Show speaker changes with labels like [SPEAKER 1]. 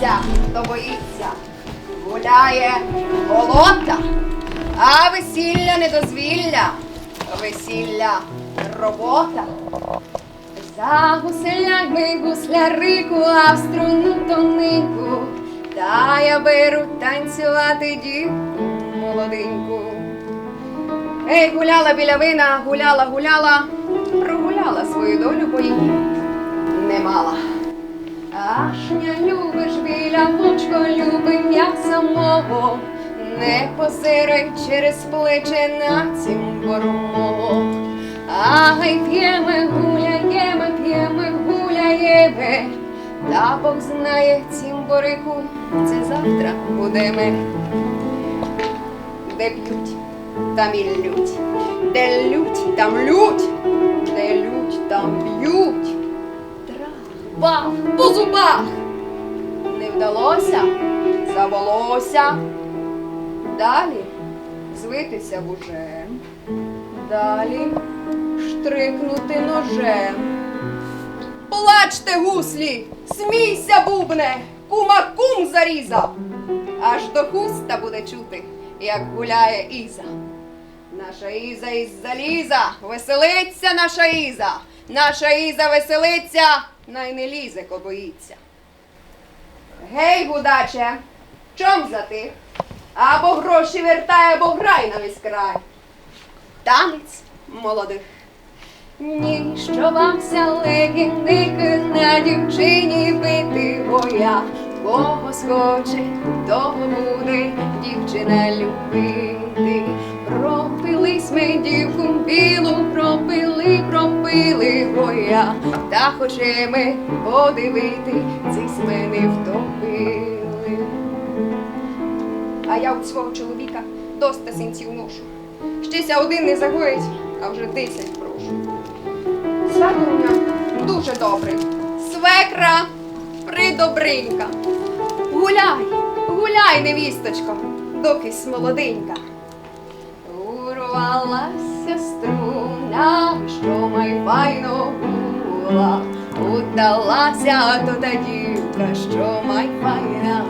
[SPEAKER 1] хто боїться, гуляє голота, а весілля не дозвілля, весілля робота. За гуслями гуслярику, а в струну тоненьку, та я беру танцювати дівку молоденьку. Ей, гуляла біля вина, гуляла, гуляла, прогуляла свою долю, бо її не мала. Ашня, любиш біля лучко, любим я самого, не позирай через плече на цімбору мого. Ай, п'єме, гуляєме, п'єме, гуляєме, та Бог знає цімборику, це завтра будеме. Де п'ють, там і лють, де лють, там лють, де лють, там б'ють. Бах, по зубах. Не вдалося, завелося. Далі звитися вужем. Далі штрикнути ножем. Плачте, гуслі, смійся, бубне, кума кум зарізав. Аж до хуста буде чути, як гуляє Іза. Наша Іза із заліза, веселиться наша Іза. Наша Іза веселиться, най не лізе, ко боїться. Гей, гудаче, чом затих? Або гроші вертай, або грай на весь край. Танець молодих. Ні, що вам вся легінник на дівчині бити боя. Кого схоче, того буде дівчина любити. Пропились ми дівку білу, пропили, пропили боя. Та хочемо подивити, ці смени втопили. А я у свого чоловіка доста синців ношу. Щеся один не загоїть, а вже десять прошу. Мене дуже добрий. Свекра придобринька. Гуляй, гуляй, невісточко, докись молоденька. Урвалася струна, що майфайно була, удалася то та дівка, що май файна